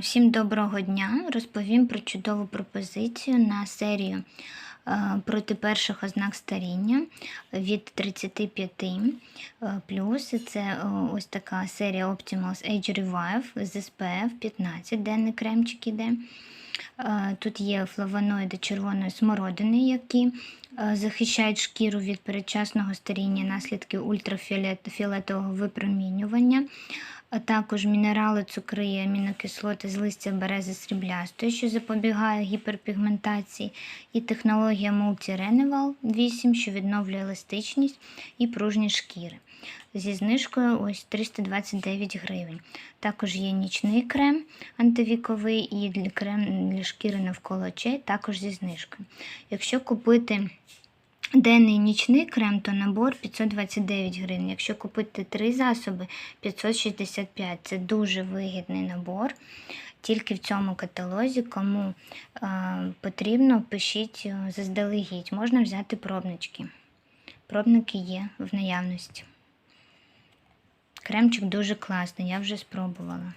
Всім доброго дня! Розповім про чудову пропозицію на серію проти перших ознак старіння від 35 е, плюс. Це ось така серія Optimals Age Revive з SPF 15, денний кремчик іде. Тут є флавоноїди червоної смородини, які захищають шкіру від передчасного старіння, наслідків ультрафіолетового випромінювання, а також мінерали, цукри і амінокислоти з листя берези сріблястої, що запобігає гіперпігментації, і технологія Multi-Renewal 8, що відновлює еластичність і пружність шкіри. Зі знижкою ось 329 гривень. Також є нічний крем антивіковий і крем для шкіри навколо очей, також зі знижкою. Якщо купити денний нічний крем, то набор 529 гривень. Якщо купити три засоби 565. Це дуже вигідний набор. Тільки в цьому каталозі, кому е, потрібно, пишіть е, заздалегідь. Можна взяти пробнички. Пробники є в наявності. Кремчик дуже класний, я вже спробувала.